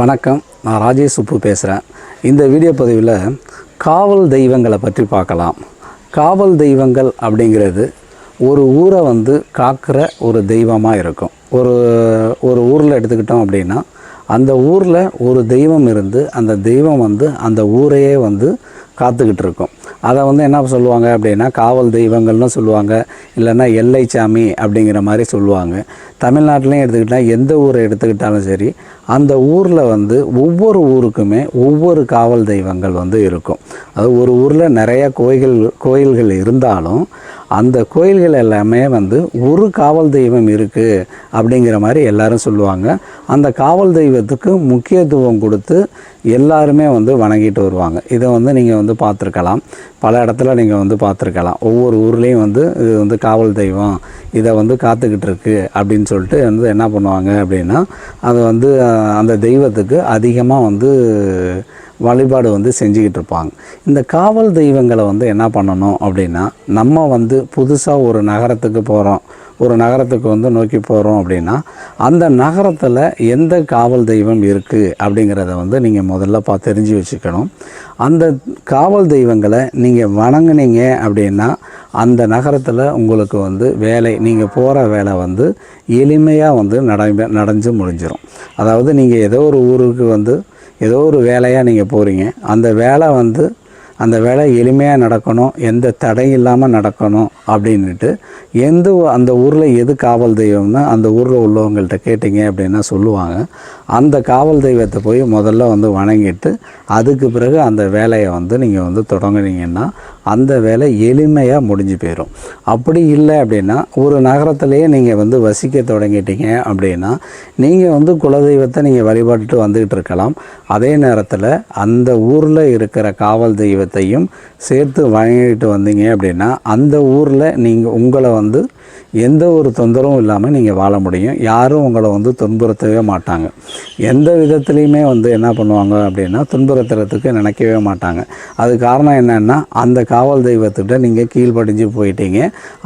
வணக்கம். நான் ராஜேஷ் சுப்பு பேசுகிறேன் இந்த வீடியோ பதிவில் காவல் தெய்வங்களை பற்றி பார்க்கலாம். காவல் தெய்வங்கள் அப்படிங்கிறது ஒரு ஊரை வந்து காக்கிற ஒரு தெய்வமாக இருக்கும். ஒரு ஒரு ஊரில் எடுத்துக்கிட்டோம் அப்படின்னா அந்த ஊரில் ஒரு தெய்வம் இருந்து அந்த தெய்வம் வந்து அந்த ஊரையே வந்து காத்துக்கிட்டு இருக்கும். அதை வந்து என்ன சொல்லுவாங்க அப்படின்னா காவல் தெய்வங்கள்னு சொல்லுவாங்க. இல்லைன்னா எல்லை சாமி அப்படிங்கிற மாதிரி சொல்லுவாங்க. தமிழ்நாட்டிலையும் எடுத்துக்கிட்டால் எந்த ஊரை எடுத்துக்கிட்டாலும் சரி அந்த ஊரில் வந்து ஒவ்வொரு ஊருக்குமே ஒவ்வொரு காவல் தெய்வங்கள் வந்து இருக்கும். அது ஒரு ஊரில் நிறைய கோயில்கள் கோயில்கள் இருந்தாலும் அந்த கோயில்கள் எல்லாமே வந்து ஒரு காவல் தெய்வம் இருக்குது அப்படிங்கிற மாதிரி எல்லாரும் சொல்லுவாங்க. அந்த காவல் தெய்வத்துக்கு முக்கியத்துவம் கொடுத்து எல்லாருமே வந்து வணங்கிட்டு வருவாங்க. இதை வந்து நீங்கள் வந்து பார்த்துருக்கலாம். பல இடத்துல நீங்கள் வந்து பார்த்துருக்கலாம். ஒவ்வொரு ஊர்லேயும் வந்து இது வந்து காவல் தெய்வம் இதை வந்து காத்துக்கிட்டு இருக்கு அப்படின்னு சொல்லிட்டு வந்து என்ன பண்ணுவாங்க அப்படின்னா அதை வந்து அந்த தெய்வத்துக்கு அதிகமாக வந்து வழிபாடு வந்து செஞ்சுக்கிட்டு இருப்பாங்க. இந்த காவல் தெய்வங்களை வந்து என்ன பண்ணணும் அப்படின்னா நம்ம வந்து புதுசாக ஒரு நகரத்துக்கு போகிறோம் ஒரு நகரத்துக்கு வந்து நோக்கி போகிறோம் அப்படின்னா அந்த நகரத்தில் எந்த காவல் தெய்வம் இருக்குது அப்படிங்கிறத வந்து நீங்கள் முதல்ல பா தெரிஞ்சு வச்சுக்கணும். அந்த காவல் தெய்வங்களை நீங்கள் வணங்குனீங்க அப்படின்னா அந்த நகரத்தில் உங்களுக்கு வந்து வேலை நீங்கள் போகிற வேலை வந்து எளிமையாக வந்து நட நடஞ்சு முடிஞ்சிடும் அதாவது நீங்கள் ஏதோ ஒரு ஊருக்கு வந்து ஏதோ ஒரு வேலையாக நீங்கள் போகிறீங்க அந்த வேலை வந்து அந்த வேலை எளிமையாக நடக்கணும் எந்த தடை இல்லாமல் நடக்கணும் அப்படின்ட்டு எந்த அந்த ஊரில் எது காவல் தெய்வம்னா அந்த ஊரில் உள்ளவங்கள்ட்ட கேட்டிங்க அப்படின்னா சொல்லுவாங்க. அந்த காவல் தெய்வத்தை போய் முதல்ல வந்து வணங்கிட்டு அதுக்கு பிறகு அந்த வேலையை வந்து நீங்கள் வந்து தொடங்குனீங்கன்னா அந்த வேலை எளிமையாக முடிஞ்சு போயிடும் அப்படி இல்லை அப்படின்னா ஒரு நகரத்திலேயே நீங்கள் வந்து வசிக்க தொடங்கிட்டீங்க அப்படின்னா நீங்கள் வந்து குலதெய்வத்தை நீங்கள் வழிபட்டு வந்துக்கிட்டு இருக்கலாம். அதே நேரத்தில் அந்த ஊரில் இருக்கிற காவல் தெய்வத்தையும் சேர்த்து வணங்கிட்டு வந்தீங்க அப்படின்னா அந்த ஊரில் நீங்கள் உங்களை வந்து எந்த ஒரு தொந்தரவும் இல்லாமல் நீங்கள் வாழ முடியும். யாரும் உங்களை வந்து துன்புறுத்தவே மாட்டாங்க. எந்த விதத்துலேயுமே வந்து என்ன பண்ணுவாங்க அப்படின்னா துன்புறுத்துறதுக்கு நினைக்கவே மாட்டாங்க. அது காரணம் என்னென்னா அந்த காவல் தெய்வத்திட்ட நீங்கள் கீழ்ப்படிஞ்சு போயிட்டீங்க.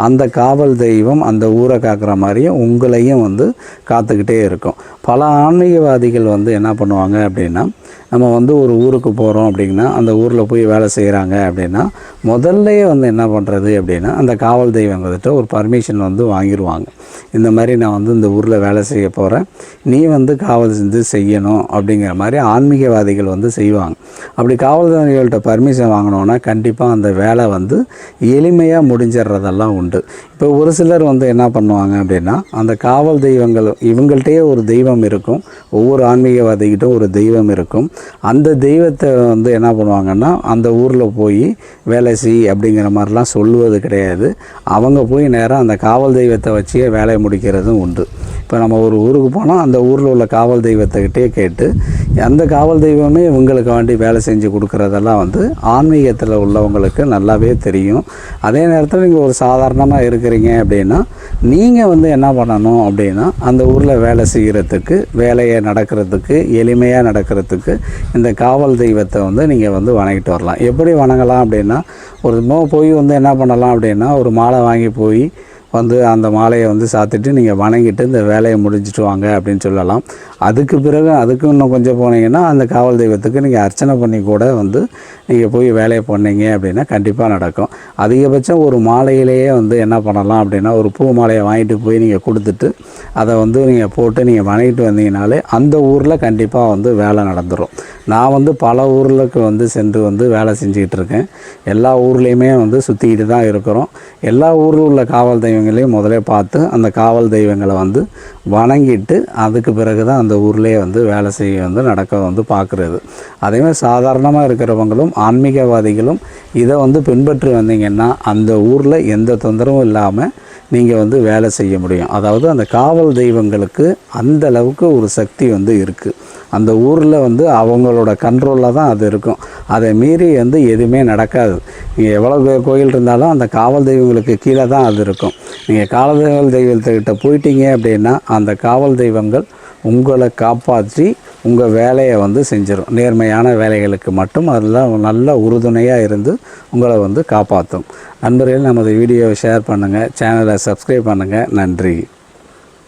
அந்த காவல் தெய்வம் அந்த ஊரை காக்கிற மாதிரியும் உங்களையும் வந்து காத்துக்கிட்டே இருக்கும். பல ஆன்மீகவாதிகள் வந்து என்ன பண்ணுவாங்க அப்படின்னா நம்ம வந்து ஒரு ஊருக்கு போகிறோம் அப்படின்னா அந்த ஊரில் போய் வேலை செய்கிறாங்க அப்படின்னா முதல்லையே வந்து என்ன பண்ணுறது அப்படின்னா அந்த காவல் தெய்வங்கிட்ட ஒரு பர்மிஷன் வந்து வாங்கிடுவாங்க இந்த மாதிரி நான் வந்து இந்த ஊரில் வேலை செய்ய போகிறேன் நீ வந்து காவல் செஞ்சு செய்யணும் அப்படிங்கிற மாதிரி ஆன்மீகவாதிகள் வந்து செய்வாங்க. அப்படி காவல்துறைகள்கிட்ட பர்மிஷன் வாங்கினோன்னா கண்டிப்பாக அந்த வேலை வந்து எளிமையாக முடிஞ்சிடுறதெல்லாம் உண்டு. இப்போ ஒரு சிலர் வந்து என்ன பண்ணுவாங்க அப்படின்னா அந்த காவல் தெய்வங்கள் இவங்கள்ட்டே ஒரு தெய்வம் இருக்கும். ஒவ்வொரு ஆன்மீகவாதிகிட்டும் ஒரு தெய்வம் இருக்கும். அந்த தெய்வத்தை வந்து என்ன பண்ணுவாங்கன்னா அந்த ஊரில் போய் வேலை செய் அப்படிங்கிற மாதிரிலாம் சொல்லுவது கிடையாது. அவங்க போய் நேராக அந்த காவல் தெய்வத்தை வச்சே வேலையை முடிக்கிறதும் உண்டு. இப்போ நம்ம ஒரு ஊருக்கு போனால் அந்த ஊரில் உள்ள காவல் தெய்வத்துக்கிட்டே கேட்டு அந்த காவல் தெய்வமே இவங்களுக்கு வேண்டி வேலை செஞ்சு கொடுக்குறதெல்லாம் வந்து ஆன்மீகத்தில் உள்ளவங்களுக்கு நல்லாவே தெரியும். அதே நேரத்தில் நீங்கள் ஒரு சாதாரணமாக இருக்கிறீங்க அப்படின்னா நீங்கள் வந்து என்ன பண்ணணும் அப்படின்னா அந்த ஊரில் வேலை செய்கிறதுக்கு வேலையை நடக்கிறதுக்கு எளிமையாக நடக்கிறதுக்கு இந்த காவல் தெய்வத்தை வந்து நீங்கள் வந்து வணங்கிட்டு வரலாம். எப்படி வணங்கலாம் அப்படின்னா ஒரு போய் வந்து என்ன பண்ணலாம் அப்படின்னா ஒரு மாலை வாங்கி போய் வந்து அந்த மாலையை வந்து சாத்திட்டு நீங்கள் வணங்கிட்டு இந்த வேலையை முடிஞ்சிட்டு வாங்க அப்படின்னு சொல்லலாம். அதுக்கு பிறகு அதுக்கு இன்னும் கொஞ்சம் போனீங்கன்னா அந்த காவல் தெய்வத்துக்கு நீங்கள் அர்ச்சனை பண்ணி கூட வந்து நீங்கள் போய் வேலையை பண்ணீங்க அப்படின்னா கண்டிப்பாக நடக்கும். அதிகபட்சம் ஒரு மாலையிலேயே வந்து என்ன பண்ணலாம் அப்படின்னா ஒரு பூ மாலையை வாங்கிட்டு போய் நீங்கள் கொடுத்துட்டு அதை வந்து நீங்கள் போட்டு நீங்கள் வணங்கிட்டு வந்தீங்கனாலே அந்த ஊரில் கண்டிப்பாக வந்து வேலை நடந்துடும் நான் வந்து பல ஊர்களுக்கு வந்து சென்று வந்து வேலை செஞ்சுக்கிட்டு இருக்கேன். எல்லா ஊர்லேயுமே வந்து சுற்றிக்கிட்டு தான் இருக்கிறோம். எல்லா ஊரில் உள்ள காவல் தெய்வங்களையும் முதல்ல பார்த்து அந்த காவல் தெய்வங்களை வந்து வணங்கிட்டு அதுக்கு பிறகு தான் அந்த ஊர்லேயே வந்து வேலை செய்ய வந்து நடக்க வந்து பார்க்குறது. அதேமாதிரி சாதாரணமாக இருக்கிறவங்களும் ஆன்மீகவாதிகளும் இதை வந்து பின்பற்றி வந்தீங்கன்னா அந்த ஊரில் எந்த தொந்தரவும் இல்லாமல் நீங்கள் வந்து வேலை செய்ய முடியும். அதாவது அந்த காவல் தெய்வங்களுக்கு அந்த அளவுக்கு ஒரு சக்தி வந்து இருக்குது அந்த ஊரில் வந்து அவங்களோட கண்ட்ரோலில் தான் அது இருக்கும். அதை மீறி வந்து எதுவுமே நடக்காது. நீங்கள் எவ்வளோ கோயில் இருந்தாலும் அந்த காவல் தெய்வங்களுக்கு கீழே தான் அது இருக்கும். நீங்கள் காவல் தெய்வத்துக்கிட்ட போயிட்டீங்க அப்படின்னா அந்த காவல் தெய்வங்கள் உங்களை காப்பாற்றி உங்கள் வேலையை வந்து செஞ்சிடும் நேர்மையான வேலைகளுக்கு மட்டும் அதெல்லாம் நல்ல உறுதுணையாக இருந்து உங்களை வந்து காப்பாற்றும் நண்பர்கள் நமது வீடியோவை ஷேர் பண்ணுங்கள் சேனலை சப்ஸ்கிரைப் பண்ணுங்கள் நன்றி.